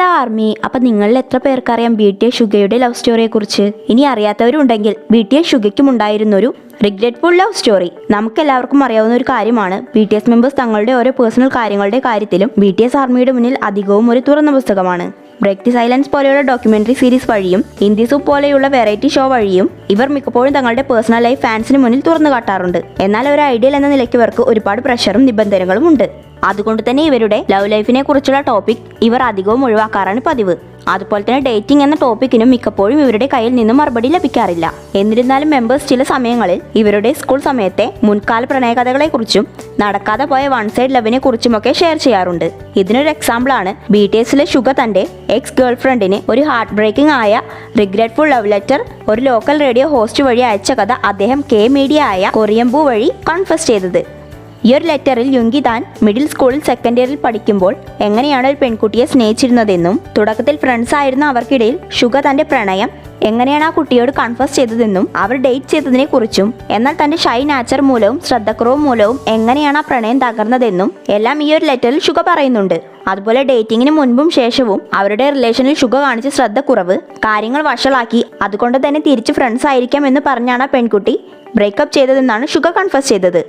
Hello army. അപ്പൊ നിങ്ങളിൽ എത്ര പേർക്കറിയാം ബി ടി എസ് ഷുഗയുടെ ലവ് സ്റ്റോറിയെക്കുറിച്ച് ഇനി അറിയാത്തവരുണ്ടെങ്കിൽ ബി ടി എസ് ഷുഗയ്ക്കും ഉണ്ടായിരുന്ന ഒരു റിഗ്രറ്റ്ഫുൾ ലവ് സ്റ്റോറി നമുക്ക് എല്ലാവർക്കും അറിയാവുന്ന ഒരു കാര്യമാണ്. ബി ടി എസ് മെമ്പേഴ്സ് തങ്ങളുടെ ഓരോ പേഴ്സണൽ കാര്യങ്ങളുടെ കാര്യത്തിലും ബി ടി എസ് ആർമിയുടെ മുന്നിൽ അധികവും ഒരു തുറന്ന പുസ്തകമാണ്. ബ്രേക്ക് ദി സൈലൻസ് പോലെയുള്ള ഡോക്യുമെന്ററി സീരീസ് വഴിയും ഇന്ത്യ സൂപ്പ് പോലെയുള്ള വെറൈറ്റി ഷോ വഴിയും ഇവർ മിക്കപ്പോഴും തങ്ങളുടെ പേഴ്സണൽ ലൈഫ് ഫാൻസിന് മുന്നിൽ തുറന്നു കാട്ടാറുണ്ട്. എന്നാൽ ഒരു ഐഡിയൽ എന്ന നിലയ്ക്ക് ഇവർക്ക് ഒരുപാട് പ്രഷറും നിബന്ധനകളും ഉണ്ട്. അതുകൊണ്ട് തന്നെ ഇവരുടെ ലവ് ലൈഫിനെ കുറിച്ചുള്ള ടോപ്പിക് ഇവർ അധികവും ഒഴിവാക്കാറാണ് പതിവ്. അതുപോലെ തന്നെ ഡേറ്റിംഗ് എന്ന ടോപ്പിക്കിനും മിക്കപ്പോഴും ഇവരുടെ കയ്യിൽ നിന്നും മറുപടി ലഭിക്കാറില്ല. എന്നിരുന്നാലും മെമ്പേഴ്സ് ചില സമയങ്ങളിൽ ഇവരുടെ സ്കൂൾ സമയത്തെ മുൻകാല പ്രണയകഥകളെക്കുറിച്ചും നടക്കാതെ പോയ വൺ സൈഡ് ലവിനെ കുറിച്ചുമൊക്കെ ഷെയർ ചെയ്യാറുണ്ട്. ഇതിനൊരു എക്സാമ്പിൾ ആണ് ബി ടി എസിലെ ഷുഗ തന്റെ എക്സ് ഗേൾ ഫ്രണ്ടിന് ഒരു ഹാർട്ട് ബ്രേക്കിംഗ് ആയ റിഗ്രറ്റ്ഫുൾ ലവ് ലെറ്റർ ഒരു ലോക്കൽ റേഡിയോ ഹോസ്റ്റ് വഴി അയച്ച കഥ അദ്ദേഹം കെ മീഡിയ ആയ കൊറിയമ്പു വഴി കൺഫസ് ചെയ്തത്. ഈ ഒരു ലെറ്ററിൽ യുങ്കി താൻ മിഡിൽ സ്കൂളിൽ സെക്കൻഡ് ഇയറിൽ പഠിക്കുമ്പോൾ എങ്ങനെയാണ് ഒരു പെൺകുട്ടിയെ സ്നേഹിച്ചിരുന്നതെന്നും തുടക്കത്തിൽ ഫ്രണ്ട്സ് ആയിരുന്ന അവർക്കിടയിൽ ഷുഗ തന്റെ പ്രണയം എങ്ങനെയാണ് ആ കുട്ടിയോട് കൺഫസ് ചെയ്തതെന്നും അവർ ഡേറ്റ് ചെയ്തതിനെ കുറിച്ചും എന്നാൽ തന്റെ ഷൈ നാച്ചർ മൂലവും ശ്രദ്ധക്കുറവ് മൂലവും എങ്ങനെയാണ് ആ പ്രണയം തകർന്നതെന്നും എല്ലാം ഈ ഒരു ലെറ്ററിൽ ഷുഗ പറയുന്നുണ്ട്. അതുപോലെ ഡേറ്റിങ്ങിന് മുൻപും ശേഷവും അവരുടെ റിലേഷനിൽ ഷുഗ കാണിച്ച ശ്രദ്ധക്കുറവ് കാര്യങ്ങൾ വഷളാക്കി അതുകൊണ്ട് തന്നെ തിരിച്ച് ഫ്രണ്ട്സ് ആയിരിക്കാം എന്ന് പറഞ്ഞാണ് ആ പെൺകുട്ടി ബ്രേക്കപ്പ് ചെയ്തതെന്നാണ് ഷുഗ കൺഫസ് ചെയ്തത്.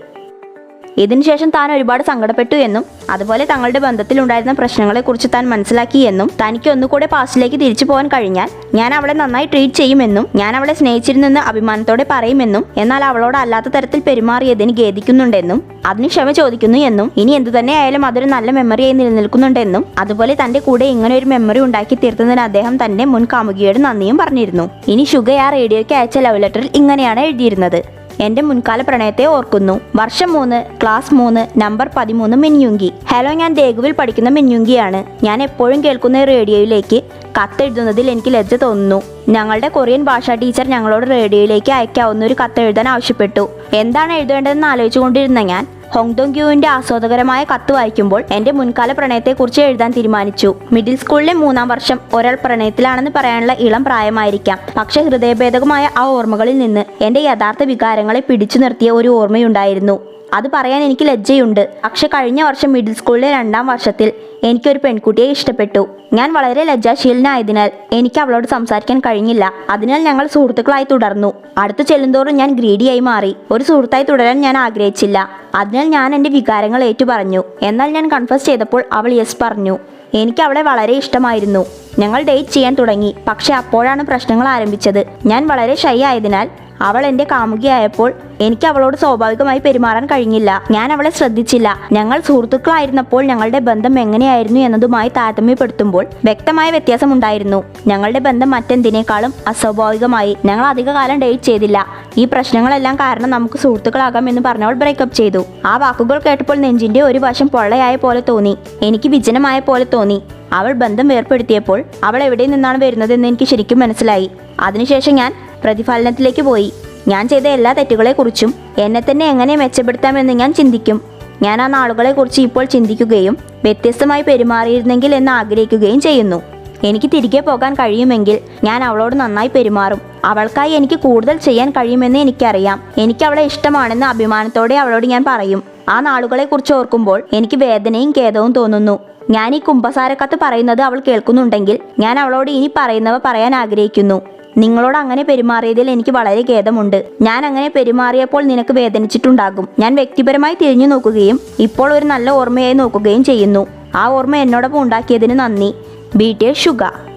ഇതിനുശേഷം താൻ ഒരുപാട് സങ്കടപ്പെട്ടു എന്നും അതുപോലെ തങ്ങളുടെ ബന്ധത്തിൽ ഉണ്ടായിരുന്ന പ്രശ്നങ്ങളെക്കുറിച്ച് താൻ മനസ്സിലാക്കി എന്നും തനിക്ക് ഒന്നുകൂടെ പാസ്റ്റിലേക്ക് തിരിച്ചു പോകാൻ കഴിഞ്ഞാൽ ഞാൻ അവളെ നന്നായി ട്രീറ്റ് ചെയ്യുമെന്നും ഞാൻ അവളെ സ്നേഹിച്ചിരുന്നെന്ന് അഭിമാനത്തോടെ പറയുമെന്നും എന്നാൽ അവളോട് അല്ലാത്ത തരത്തിൽ പെരുമാറിയതിന് ഖേദിക്കുന്നുണ്ടെന്നും അതിന് ക്ഷമ ചോദിക്കുന്നു എന്നും ഇനി എന്തു തന്നെ ആയാലും അതൊരു നല്ല മെമ്മറിയായി നിലനിൽക്കുന്നുണ്ടെന്നും അതുപോലെ തന്റെ കൂടെ ഇങ്ങനെ ഒരു മെമ്മറി ഉണ്ടാക്കി തീർത്തതിന് അദ്ദേഹം തന്റെ മുൻ കാമുകിയോട് നന്ദിയും പറഞ്ഞിരുന്നു. ഇനി ഷുഗ ആ റേഡിയോയ്ക്ക് അയച്ച ലവ് ലെറ്ററിൽ ഇങ്ങനെയാണ് എഴുതിയിരുന്നത്. എന്റെ മുൻകാല പ്രണയത്തെ ഓർക്കുന്നു. വർഷം മൂന്ന് ക്ലാസ് മൂന്ന് നമ്പർ പതിമൂന്ന് മിന്യുങ്കി ഹലോ ഞാൻ ദേഗുവിൽ പഠിക്കുന്ന മിന്യുങ്കിയാണ് ഞാൻ എപ്പോഴും കേൾക്കുന്ന റേഡിയോയിലേക്ക് കത്തെഴുതുന്നതിൽ എനിക്ക് ലജ്ജ തോന്നുന്നു. ഞങ്ങളുടെ കൊറിയൻ ഭാഷാ ടീച്ചർ ഞങ്ങളോട് റേഡിയോയിലേക്ക് അയക്കാവുന്ന ഒരു കത്ത് എഴുതാൻ ആവശ്യപ്പെട്ടു. എന്താണ് എഴുതേണ്ടതെന്ന് ആലോചിച്ചുകൊണ്ടിരുന്ന ഞാൻ ഹോങ്ഡോങ് ക്യൂവിന്റെ ആസ്വാദകരമായ കത്ത് വായിക്കുമ്പോൾ എന്റെ മുൻകാല പ്രണയത്തെക്കുറിച്ച് എഴുതാൻ തീരുമാനിച്ചു. മിഡിൽ സ്കൂളിലെ മൂന്നാം വർഷം ഒരാൾ പ്രണയത്തിലാണെന്ന് പറയാനുള്ള ഇളം പ്രായമായിരിക്കാം. പക്ഷെ ഹൃദയഭേദകമായ ആ ഓർമ്മകളിൽ നിന്ന് എന്റെ യഥാർത്ഥ വികാരങ്ങളെ പിടിച്ചു നിർത്തിയ ഒരു ഓർമ്മയുണ്ടായിരുന്നു. അത് പറയാൻ എനിക്ക് ലജ്ജയുണ്ട്. പക്ഷെ കഴിഞ്ഞ വർഷം മിഡിൽ സ്കൂളിലെ രണ്ടാം വർഷത്തിൽ എനിക്കൊരു പെൺകുട്ടിയെ ഇഷ്ടപ്പെട്ടു. ഞാൻ വളരെ ലജ്ജാശീലനായതിനാൽ എനിക്ക് അവളോട് സംസാരിക്കാൻ കഴിഞ്ഞില്ല. അതിനാൽ ഞങ്ങൾ സുഹൃത്തുക്കളായി തുടർന്നു. അടുത്ത് ചെല്ലുന്തോറും ഞാൻ ഗ്രീഡിയായി മാറി. ഒരു സുഹൃത്തായി തുടരാൻ ഞാൻ ആഗ്രഹിച്ചില്ല. അതിനാൽ ഞാൻ എന്റെ വികാരങ്ങൾ ഏറ്റു പറഞ്ഞു എന്നാൽ ഞാൻ കൺഫസ് ചെയ്തപ്പോൾ അവൾ യെസ് പറഞ്ഞു. എനിക്ക് അവളെ വളരെ ഇഷ്ടമായിരുന്നു. ഞങ്ങൾ ഡേറ്റ് ചെയ്യാൻ തുടങ്ങി. പക്ഷെ അപ്പോഴാണ് പ്രശ്നങ്ങൾ ആരംഭിച്ചത്. ഞാൻ വളരെ ഷൈ ആയതിനാൽ അവൾ എന്റെ കാമുകിയായപ്പോൾ എനിക്ക് അവളോട് സ്വാഭാവികമായി പെരുമാറാൻ കഴിഞ്ഞില്ല. ഞാൻ അവളെ ശ്രദ്ധിച്ചില്ല. ഞങ്ങൾ സുഹൃത്തുക്കളായിരുന്നപ്പോൾ ഞങ്ങളുടെ ബന്ധം എങ്ങനെയായിരുന്നു എന്നതുമായി താരതമ്യപ്പെടുത്തുമ്പോൾ വ്യക്തമായ വ്യത്യാസമുണ്ടായിരുന്നു. ഞങ്ങളുടെ ബന്ധം മറ്റെന്തിനേക്കാളും അസ്വാഭാവികമായി. ഞങ്ങൾ അധികകാലം ഡേറ്റ് ചെയ്തില്ല. ഈ പ്രശ്നങ്ങളെല്ലാം കാരണം നമുക്ക് സുഹൃത്തുക്കളാകാം എന്ന് പറഞ്ഞവൾ ബ്രേക്കപ്പ് ചെയ്തു. ആ വാക്കുകൾ കേട്ടപ്പോൾ നെഞ്ചിന്റെ ഒരു വശം പൊള്ളയായ പോലെ തോന്നി. എനിക്ക് വിജനമായ പോലെ തോന്നി. അവൾ ബന്ധം വേർപ്പെടുത്തിയപ്പോൾ അവൾ എവിടെ നിന്നാണ് വരുന്നതെന്ന് എനിക്ക് ശരിക്കും മനസ്സിലായി. അതിനുശേഷം ഞാൻ പ്രതിഫലനത്തിലേക്ക് പോയി. ഞാൻ ചെയ്ത എല്ലാ തെറ്റുകളെക്കുറിച്ചും എന്നെ തന്നെ എങ്ങനെ മെച്ചപ്പെടുത്താമെന്ന് ഞാൻ ചിന്തിക്കും. ഞാൻ ആ നാളുകളെക്കുറിച്ച് ഇപ്പോൾ ചിന്തിക്കുകയും വ്യത്യസ്തമായി പെരുമാറിയിരുന്നെങ്കിൽ എന്ന് ആഗ്രഹിക്കുകയും ചെയ്യുന്നു. എനിക്ക് തിരികെ പോകാൻ കഴിയുമെങ്കിൽ ഞാൻ അവളോട് നന്നായി പെരുമാറും. അവൾക്കായി എനിക്ക് കൂടുതൽ ചെയ്യാൻ കഴിയുമെന്ന് എനിക്കറിയാം. എനിക്ക് അവളെ ഇഷ്ടമാണെന്ന് അഭിമാനത്തോടെ അവളോട് ഞാൻ പറയും. ആ നാളുകളെക്കുറിച്ച് ഓർക്കുമ്പോൾ എനിക്ക് വേദനയും ഖേദവും തോന്നുന്നു. ഞാൻ ഈ കുംഭസാരക്കത്ത് പറയുന്നത് അവൾ കേൾക്കുന്നുണ്ടെങ്കിൽ ഞാൻ അവളോട് ഇനി പറയുന്നവ പറയാൻ ആഗ്രഹിക്കുന്നു. നിങ്ങളോട് അങ്ങനെ പെരുമാറിയതിൽ എനിക്ക് വളരെ ഖേദമുണ്ട്. ഞാൻ അങ്ങനെ പെരുമാറിയപ്പോൾ നിനക്ക് വേദനിച്ചിട്ടുണ്ടാകും. ഞാൻ വ്യക്തിപരമായി തിരിഞ്ഞു നോക്കുകയും ഇപ്പോൾ ഒരു നല്ല ഓർമ്മയായി നോക്കുകയും ചെയ്യുന്നു. ആ ഓർമ്മ എന്നോടൊപ്പം ഉണ്ടാക്കിയതിന് നന്ദി. B T Suga.